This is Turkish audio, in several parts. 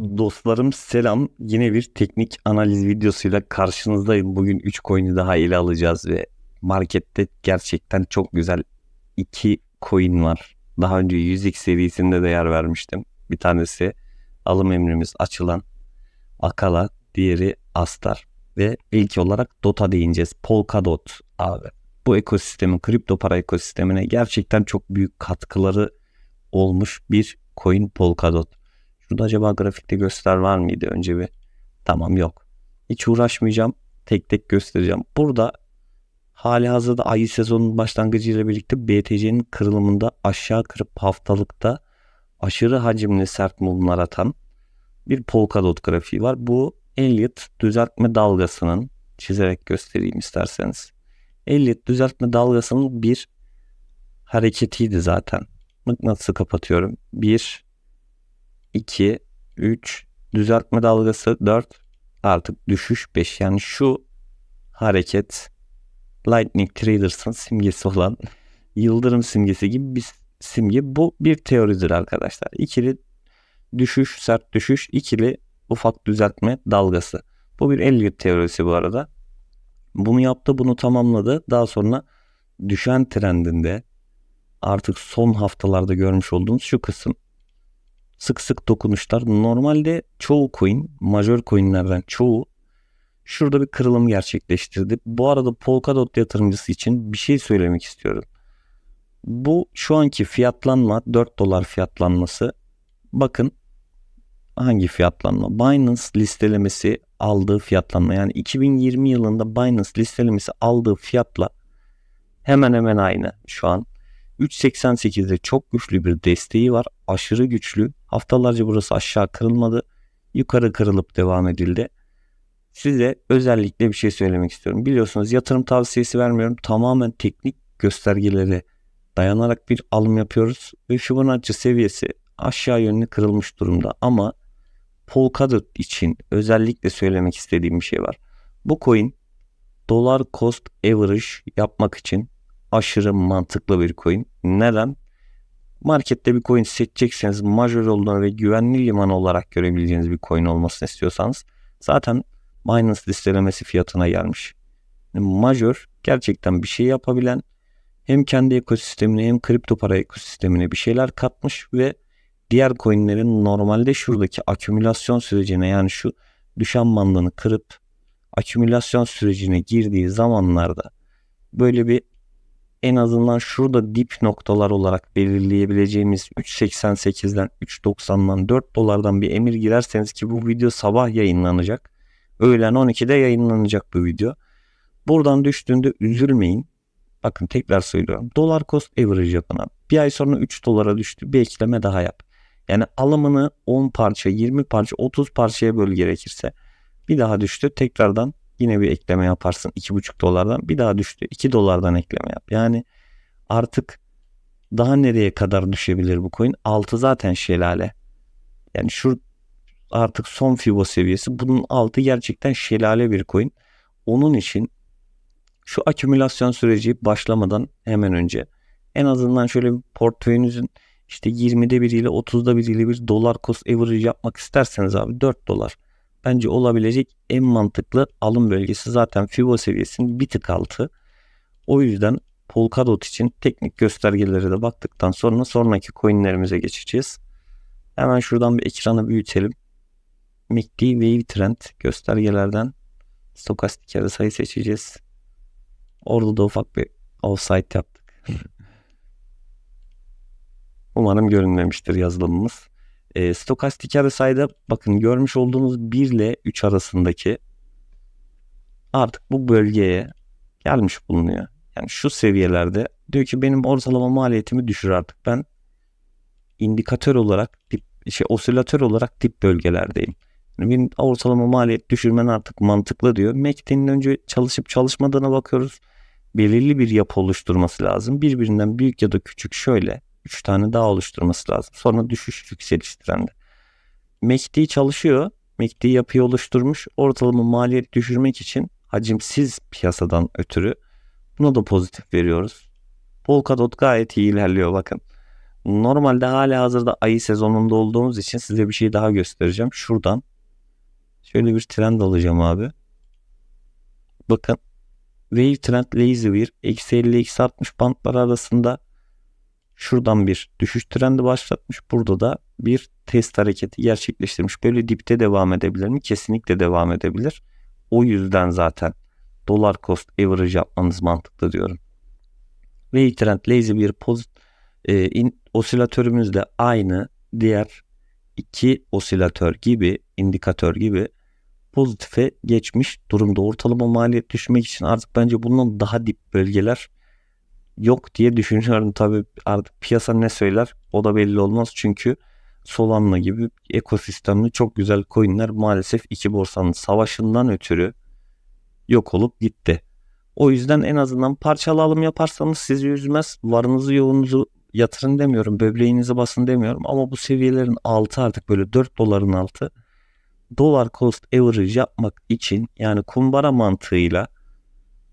Dostlarım selam. Yine bir teknik analiz videosuyla karşınızdayım. Bugün 3 coin'i daha ele alacağız ve markette gerçekten çok güzel 2 coin var. Daha önce 100x serisinde de yer vermiştim. Bir tanesi alım emrimiz açılan Akala, diğeri Astar ve ilk olarak Dota deyineceğiz. Polkadot abi. Bu ekosistemin, kripto para ekosistemine gerçekten çok büyük katkıları olmuş bir coin Polkadot. Şurada acaba grafikte göster var mıydı önce bir? Tamam yok. Hiç uğraşmayacağım. Tek tek göstereceğim. Burada hali hazırda ayı sezonun başlangıcıyla birlikte BTC'nin kırılımında aşağı kırıp haftalıkta aşırı hacimli sert mumlar atan bir Polkadot grafiği var. Bu Elliott düzeltme dalgasının çizerek göstereyim isterseniz. Elliott düzeltme dalgasının bir hareketiydi zaten. Mıknatısı kapatıyorum. 1 2 3 düzeltme dalgası 4 artık düşüş 5 yani şu hareket Lightning Traders'ın simgesi olan yıldırım simgesi gibi bir simge bu bir teoridir arkadaşlar. İkili düşüş sert düşüş ikili ufak düzeltme dalgası. Bu bir Elliott teorisi bu arada. Bunu yaptı bunu tamamladı. Daha sonra düşen trendinde artık son haftalarda görmüş olduğunuz şu kısım sık sık dokunuşlar. Normalde çoğu coin, major coinlerden çoğu şurada bir kırılım gerçekleştirdi. Bu arada Polkadot yatırımcısı için bir şey söylemek istiyorum. Bu şu anki fiyatlanma 4 dolar fiyatlanması. Bakın hangi fiyatlanma? Binance listelemesi aldığı fiyatlanma. Yani 2020 yılında Binance listelemesi aldığı fiyatla hemen hemen aynı şu an. 3.88'de çok güçlü bir desteği var. Aşırı güçlü. Haftalarca burası aşağı kırılmadı. Yukarı kırılıp devam edildi. Size özellikle bir şey söylemek istiyorum. Biliyorsunuz yatırım tavsiyesi vermiyorum. Tamamen teknik göstergelere dayanarak bir alım yapıyoruz. Ve Fibonacci seviyesi aşağı yönlü kırılmış durumda. Ama Polkadot için özellikle söylemek istediğim bir şey var. Bu coin dolar cost average yapmak için aşırı mantıklı bir coin. Neden? Markette bir coin seçecekseniz major olduğunu ve güvenli liman olarak görebileceğiniz bir coin olmasını istiyorsanız zaten Binance listelemesi fiyatına gelmiş. Major gerçekten bir şey yapabilen hem kendi ekosistemine hem kripto para ekosistemine bir şeyler katmış ve diğer coinlerin normalde şuradaki akümülasyon sürecine yani şu düşen bandını kırıp akümülasyon sürecine girdiği zamanlarda böyle bir en azından şurada dip noktalar olarak belirleyebileceğimiz 3.88'den 3.90'dan 4 dolardan bir emir girerseniz ki bu video sabah yayınlanacak. Öğlen 12'de yayınlanacak bu video. Buradan düştüğünde üzülmeyin. Bakın tekrar söylüyorum. Dolar cost average yapın. Bir ay sonra 3 dolara düştü. Bir ekleme daha yap. Yani alımını 10 parça, 20 parça, 30 parçaya böl gerekirse. Bir daha düştü. Tekrardan Yine bir ekleme yaparsın 2,5 dolardan bir daha düştü 2 dolardan ekleme yap. Yani artık daha nereye kadar düşebilir bu coin? Altı zaten şelale. Yani şu artık son Fibo seviyesi. Bunun altı gerçekten şelale bir coin. Onun için şu akümülasyon süreci başlamadan hemen önce en azından şöyle bir portföyünüzün işte 20'de biriyle 30'da biriyle bir dolar cost average yapmak isterseniz abi 4 dolar bence olabilecek en mantıklı alım bölgesi zaten Fibo seviyesinin bir tık altı. O yüzden Polkadot için teknik göstergelere de baktıktan sonra sonraki coinlerimize geçeceğiz. Hemen şuradan bir ekranı büyütelim. MACD Wave Trend göstergelerden stokastik yarı sayı seçeceğiz. Orada da ufak bir offsite yaptık. Umarım görünmemiştir yazılımımız. E, stokastik sayıda bakın görmüş olduğunuz 1 ile 3 arasındaki artık bu bölgeye gelmiş bulunuyor. Yani şu seviyelerde diyor ki benim ortalama maliyetimi düşür artık. Ben indikatör olarak dip, şey osilatör olarak dip bölgelerdeyim. Yani benim ortalama maliyet düşürmen artık mantıklı diyor. MACD'nin önce çalışıp çalışmadığına bakıyoruz. Belirli bir yapı oluşturması lazım. Birbirinden büyük ya da küçük şöyle 3 tane daha oluşturması lazım. Sonra düşüş yükseliş trendi. MACD çalışıyor. MACD yapıyı oluşturmuş. Ortalama maliyet düşürmek için hacimsiz piyasadan ötürü buna da pozitif veriyoruz. Polkadot gayet iyi ilerliyor bakın. Normalde hala hazırda ayı sezonunda olduğumuz için size bir şey daha göstereceğim. Şuradan şöyle bir trend alacağım abi. Bakın Wave Trend Lazy bir eksi 50 eksi 60 bantlar arasında şuradan bir düşüş trendi başlatmış. Burada da bir test hareketi gerçekleştirmiş. Böyle dipte devam edebilir mi? Kesinlikle devam edebilir. O yüzden zaten dolar cost average yapmanız mantıklı diyorum. Wave Trend Lazy bir poz e, in, osilatörümüz de aynı diğer iki osilatör gibi indikatör gibi pozitife geçmiş durumda. Ortalama maliyet düşmek için artık bence bundan daha dip bölgeler yok diye düşünüyorum. Tabii artık piyasa ne söyler o da belli olmaz. Çünkü Solana gibi ekosistemli çok güzel coinler maalesef iki borsanın savaşından ötürü yok olup gitti. O yüzden en azından parçalı alım yaparsanız sizi üzmez. Varınızı yoğunuzu yatırın demiyorum. Böbreğinizi basın demiyorum. Ama bu seviyelerin altı artık böyle 4 doların altı dolar cost average yapmak için yani kumbara mantığıyla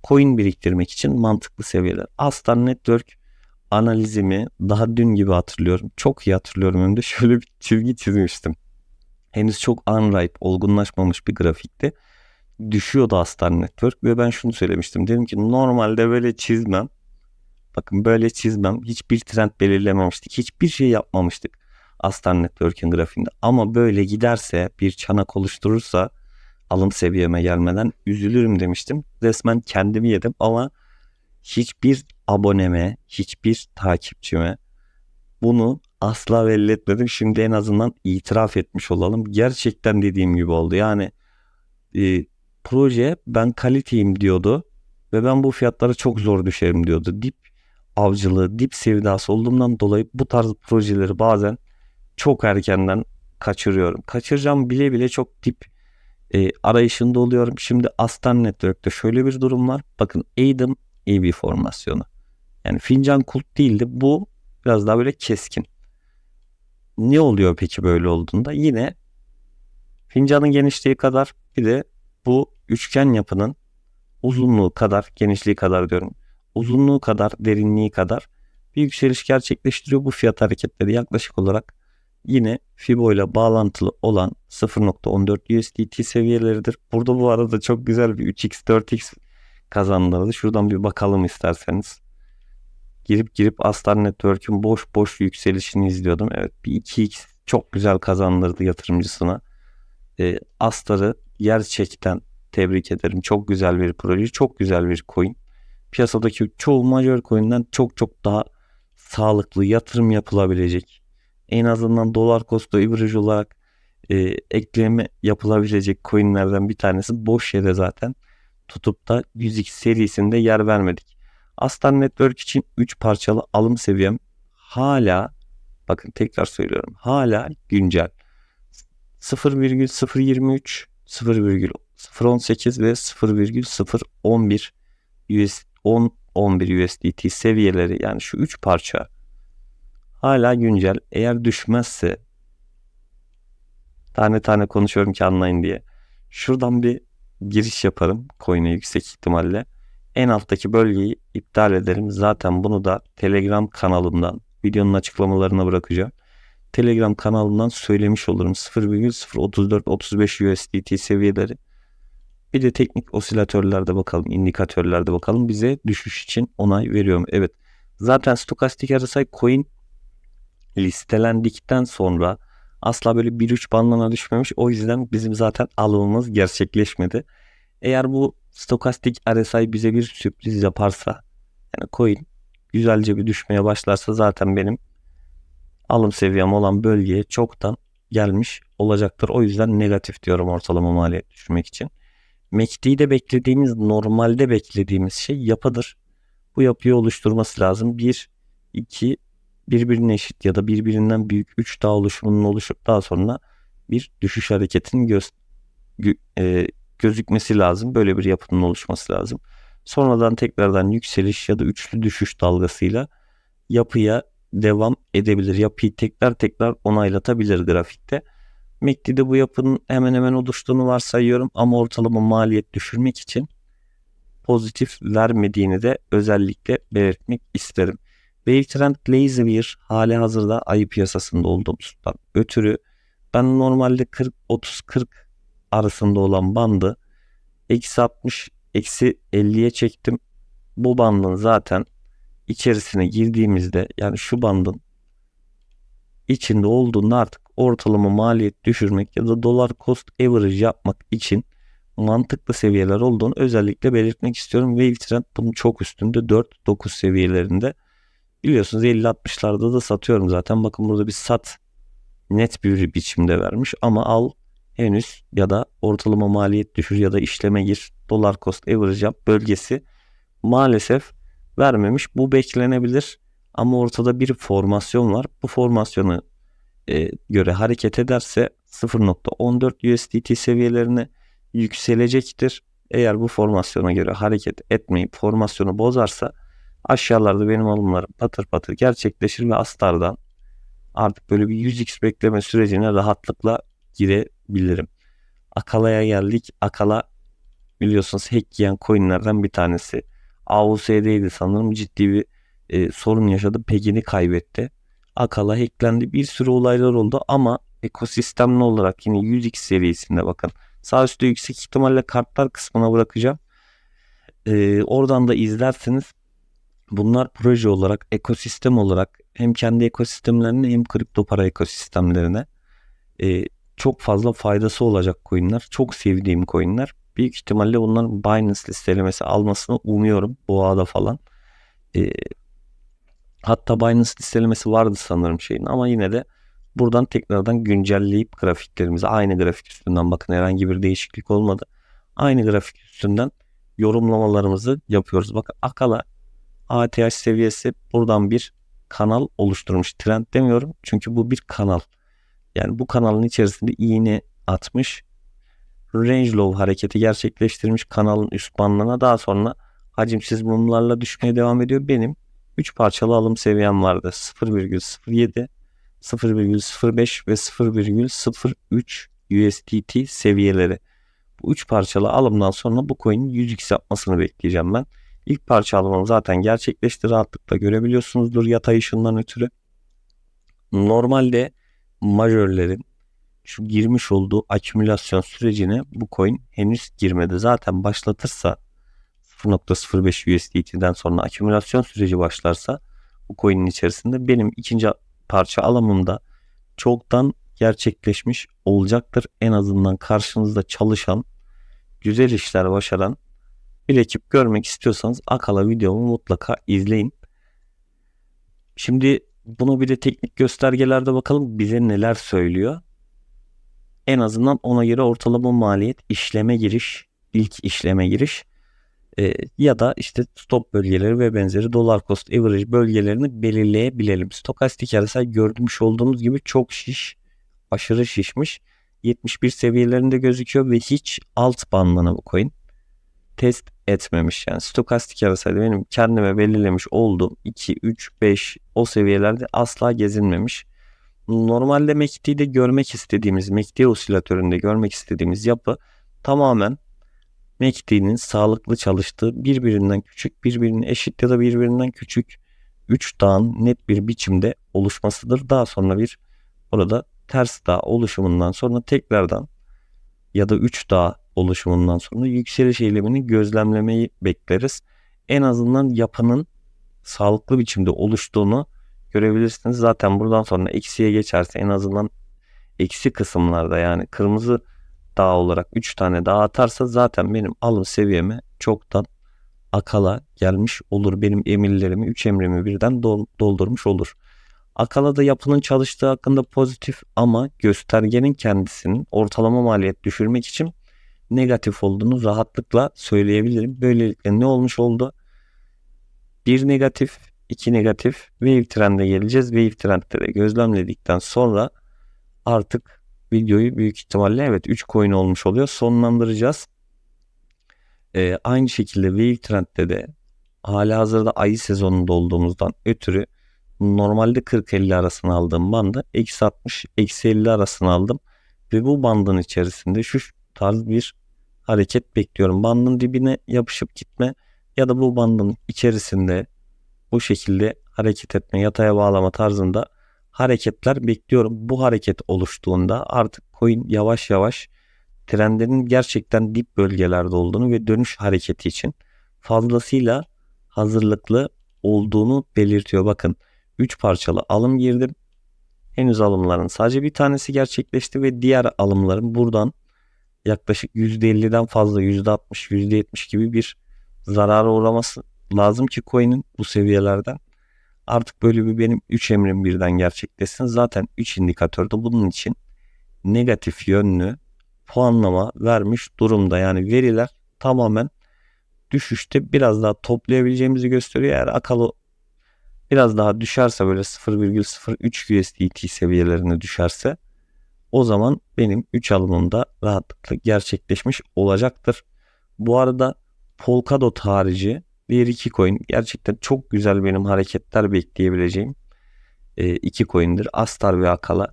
coin biriktirmek için mantıklı seviyeler. Aslan Network analizimi daha dün gibi hatırlıyorum. Çok iyi hatırlıyorum. Önde şöyle bir çizgi çizmiştim. Henüz çok unripe, olgunlaşmamış bir grafikti. Düşüyordu Aslan Network ve ben şunu söylemiştim. Dedim ki normalde böyle çizmem. Bakın böyle çizmem. Hiçbir trend belirlememiştik. Hiçbir şey yapmamıştık. Aslan Network'in grafiğinde. Ama böyle giderse bir çanak oluşturursa alım seviyeme gelmeden üzülürüm demiştim. Resmen kendimi yedim ama hiçbir aboneme, hiçbir takipçime bunu asla belli etmedim. Şimdi en azından itiraf etmiş olalım. Gerçekten dediğim gibi oldu. Yani e, proje ben kaliteyim diyordu ve ben bu fiyatlara çok zor düşerim diyordu. Dip avcılığı, dip sevdası olduğumdan dolayı bu tarz projeleri bazen çok erkenden kaçırıyorum. Kaçıracağım bile bile çok dip e, arayışında oluyorum. Şimdi Aslan Network'te şöyle bir durum var. Bakın Adam bir formasyonu. Yani fincan kult değildi. Bu biraz daha böyle keskin. Ne oluyor peki böyle olduğunda? Yine fincanın genişliği kadar bir de bu üçgen yapının uzunluğu kadar, genişliği kadar diyorum. Uzunluğu kadar, derinliği kadar bir yükseliş gerçekleştiriyor. Bu fiyat hareketleri yaklaşık olarak yine Fibo ile bağlantılı olan 0.14 USDT seviyeleridir. Burada bu arada çok güzel bir 3x 4x kazandırdı. Şuradan bir bakalım isterseniz. Girip girip Astar Network'ün boş boş yükselişini izliyordum. Evet bir 2x çok güzel kazandırdı yatırımcısına. E, Astar'ı gerçekten tebrik ederim. Çok güzel bir proje, çok güzel bir coin. Piyasadaki çoğu major coin'den çok çok daha sağlıklı yatırım yapılabilecek en azından dolar cost average olarak e, ekleme yapılabilecek coinlerden bir tanesi. Boş yere zaten tutup da 100x serisinde yer vermedik. Aslan Network için 3 parçalı alım seviyem hala bakın tekrar söylüyorum hala güncel 0,023 0,018 ve 0,011 US 10 11 USDT seviyeleri yani şu 3 parça hala güncel. Eğer düşmezse tane tane konuşuyorum ki anlayın diye. Şuradan bir giriş yaparım coin'e yüksek ihtimalle. En alttaki bölgeyi iptal ederim. Zaten bunu da Telegram kanalımdan videonun açıklamalarına bırakacağım. Telegram kanalından söylemiş olurum. 0,034-35 USDT seviyeleri. Bir de teknik osilatörlerde bakalım, indikatörlerde bakalım. Bize düşüş için onay veriyorum. Evet. Zaten stokastik RSI coin listelendikten sonra asla böyle 1-3 bandına düşmemiş. O yüzden bizim zaten alımımız gerçekleşmedi. Eğer bu stokastik RSI bize bir sürpriz yaparsa yani coin güzelce bir düşmeye başlarsa zaten benim alım seviyem olan bölgeye çoktan gelmiş olacaktır. O yüzden negatif diyorum ortalama maliyet düşürmek için. MACD'de beklediğimiz, normalde beklediğimiz şey yapıdır. Bu yapıyı oluşturması lazım. 1, 2, birbirine eşit ya da birbirinden büyük 3 dağ oluşumunun oluşup daha sonra bir düşüş hareketinin göz, gö, e, gözükmesi lazım. Böyle bir yapının oluşması lazım. Sonradan tekrardan yükseliş ya da üçlü düşüş dalgasıyla yapıya devam edebilir. Yapıyı tekrar tekrar onaylatabilir grafikte. MACD'de bu yapının hemen hemen oluştuğunu varsayıyorum ama ortalama maliyet düşürmek için pozitif vermediğini de özellikle belirtmek isterim. Wavetrend Lazywear hali hazırda ayı piyasasında olduğumuzdan ötürü ben normalde 40-30-40 arasında olan bandı eksi 60 eksi 50'ye çektim. Bu bandın zaten içerisine girdiğimizde yani şu bandın içinde olduğunda artık ortalama maliyet düşürmek ya da dolar cost average yapmak için mantıklı seviyeler olduğunu özellikle belirtmek istiyorum. Wave Trend bunun çok üstünde 4-9 seviyelerinde. Biliyorsunuz 50-60'larda da satıyorum zaten. Bakın burada bir sat net bir biçimde vermiş ama al henüz ya da ortalama maliyet düşür ya da işleme gir dolar cost average yap bölgesi maalesef vermemiş. Bu beklenebilir ama ortada bir formasyon var. Bu formasyonu e, göre hareket ederse 0.14 USDT seviyelerine yükselecektir. Eğer bu formasyona göre hareket etmeyip formasyonu bozarsa aşağılarda benim alımlarım patır patır gerçekleşir ve astardan artık böyle bir 100x bekleme sürecine rahatlıkla girebilirim. Akala'ya geldik. Akala biliyorsunuz hack yiyen coinlerden bir tanesi. AUS'deydi sanırım ciddi bir e, sorun yaşadı. Pegini kaybetti. Akala hacklendi. Bir sürü olaylar oldu ama ekosistemli olarak yine 100x serisinde bakın. Sağ üstte yüksek ihtimalle kartlar kısmına bırakacağım. Ee, oradan da izlersiniz. Bunlar proje olarak, ekosistem olarak hem kendi ekosistemlerine hem kripto para ekosistemlerine e, çok fazla faydası olacak coinler. Çok sevdiğim coinler. Büyük ihtimalle bunların Binance listelemesi almasını umuyorum bu ağda falan. E, hatta Binance listelemesi vardı sanırım şeyin ama yine de buradan tekrardan güncelleyip grafiklerimizi aynı grafik üstünden bakın herhangi bir değişiklik olmadı. Aynı grafik üstünden yorumlamalarımızı yapıyoruz. Bakın Akala ATH seviyesi buradan bir kanal oluşturmuş. Trend demiyorum çünkü bu bir kanal. Yani bu kanalın içerisinde iğne atmış. Range low hareketi gerçekleştirmiş kanalın üst bandına. Daha sonra hacimsiz mumlarla düşmeye devam ediyor. Benim 3 parçalı alım seviyem vardı. 0,07, 0,05 ve 0,03 USDT seviyeleri. Bu 3 parçalı alımdan sonra bu coin'in 100x yapmasını bekleyeceğim ben. İlk parça alımım zaten gerçekleşti. Rahatlıkla görebiliyorsunuzdur yatay ışından ötürü. Normalde majörlerin şu girmiş olduğu akümülasyon sürecine bu coin henüz girmedi. Zaten başlatırsa 0.05 USDT'den sonra akümülasyon süreci başlarsa bu coin'in içerisinde benim ikinci parça alımımda çoktan gerçekleşmiş olacaktır. En azından karşınızda çalışan, güzel işler başaran bir ekip görmek istiyorsanız Akala videomu mutlaka izleyin. Şimdi bunu bir de teknik göstergelerde bakalım bize neler söylüyor. En azından ona göre ortalama maliyet işleme giriş, ilk işleme giriş e, ya da işte stop bölgeleri ve benzeri dolar cost average bölgelerini belirleyebilelim. Stokastik RSI görmüş olduğumuz gibi çok şiş, aşırı şişmiş. 71 seviyelerinde gözüküyor ve hiç alt bandına bu coin test etmemiş. Yani stokastik yarasaydı benim kendime belirlemiş olduğum 2, 3, 5 o seviyelerde asla gezinmemiş. Normalde MACD'de görmek istediğimiz, MACD osilatöründe görmek istediğimiz yapı tamamen MACD'nin sağlıklı çalıştığı birbirinden küçük, birbirine eşit ya da birbirinden küçük 3 dağın net bir biçimde oluşmasıdır. Daha sonra bir orada ters dağ oluşumundan sonra tekrardan ya da 3 dağ oluşumundan sonra yükseliş eylemini gözlemlemeyi bekleriz. En azından yapının sağlıklı biçimde oluştuğunu görebilirsiniz. Zaten buradan sonra eksiye geçerse en azından eksi kısımlarda yani kırmızı dağ olarak 3 tane dağ atarsa zaten benim alım seviyeme çoktan akala gelmiş olur. Benim emirlerimi 3 emrimi birden doldurmuş olur. Akala'da yapının çalıştığı hakkında pozitif ama göstergenin kendisinin ortalama maliyet düşürmek için negatif olduğunu rahatlıkla söyleyebilirim. Böylelikle ne olmuş oldu? Bir negatif, iki negatif wave trend'e geleceğiz. Wave trend'de de gözlemledikten sonra artık videoyu büyük ihtimalle evet 3 coin olmuş oluyor. Sonlandıracağız. Ee, aynı şekilde wave trend'de de hala hazırda ayı sezonunda olduğumuzdan ötürü normalde 40-50 arasını aldığım bandı eksi 60 eksi 50 arasını aldım. Ve bu bandın içerisinde şu tarz bir hareket bekliyorum. Bandın dibine yapışıp gitme ya da bu bandın içerisinde bu şekilde hareket etme, yataya bağlama tarzında hareketler bekliyorum. Bu hareket oluştuğunda artık coin yavaş yavaş trendinin gerçekten dip bölgelerde olduğunu ve dönüş hareketi için fazlasıyla hazırlıklı olduğunu belirtiyor. Bakın 3 parçalı alım girdim. Henüz alımların sadece bir tanesi gerçekleşti ve diğer alımların buradan yaklaşık %50'den fazla %60, %70 gibi bir zarara uğraması lazım ki coin'in bu seviyelerden. Artık böyle bir benim 3 emrim birden gerçekleşsin. Zaten 3 indikatör de bunun için negatif yönlü puanlama vermiş durumda. Yani veriler tamamen düşüşte biraz daha toplayabileceğimizi gösteriyor. Eğer akalı biraz daha düşerse böyle 0,03 USDT seviyelerine düşerse o zaman benim 3 alımımda rahatlıkla gerçekleşmiş olacaktır. Bu arada Polkadot harici diğer iki coin gerçekten çok güzel benim hareketler bekleyebileceğim e, iki coin'dir. Astar ve Akala.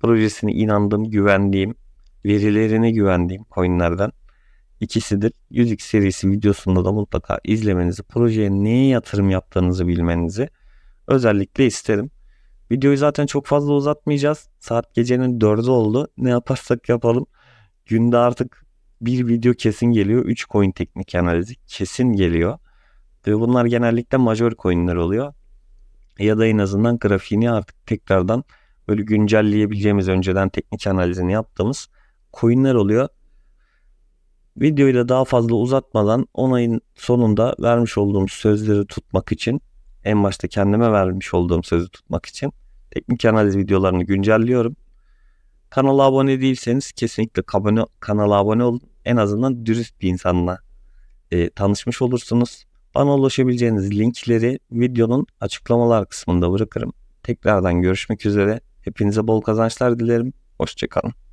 Projesine inandığım, güvendiğim, verilerine güvendiğim coin'lerden ikisidir. 100x serisi videosunda da mutlaka izlemenizi, projeye neye yatırım yaptığınızı bilmenizi özellikle isterim. Videoyu zaten çok fazla uzatmayacağız. Saat gecenin 4'ü oldu. Ne yaparsak yapalım. Günde artık bir video kesin geliyor. 3 coin teknik analizi kesin geliyor. Ve bunlar genellikle major coinler oluyor. Ya da en azından grafiğini artık tekrardan böyle güncelleyebileceğimiz önceden teknik analizini yaptığımız coinler oluyor. Videoyu da daha fazla uzatmadan onayın sonunda vermiş olduğum sözleri tutmak için en başta kendime vermiş olduğum sözü tutmak için teknik analiz videolarını güncelliyorum. Kanala abone değilseniz kesinlikle kanala, kanala abone olun. En azından dürüst bir insanla e, tanışmış olursunuz. Bana ulaşabileceğiniz linkleri videonun açıklamalar kısmında bırakırım. Tekrardan görüşmek üzere. Hepinize bol kazançlar dilerim. Hoşçakalın.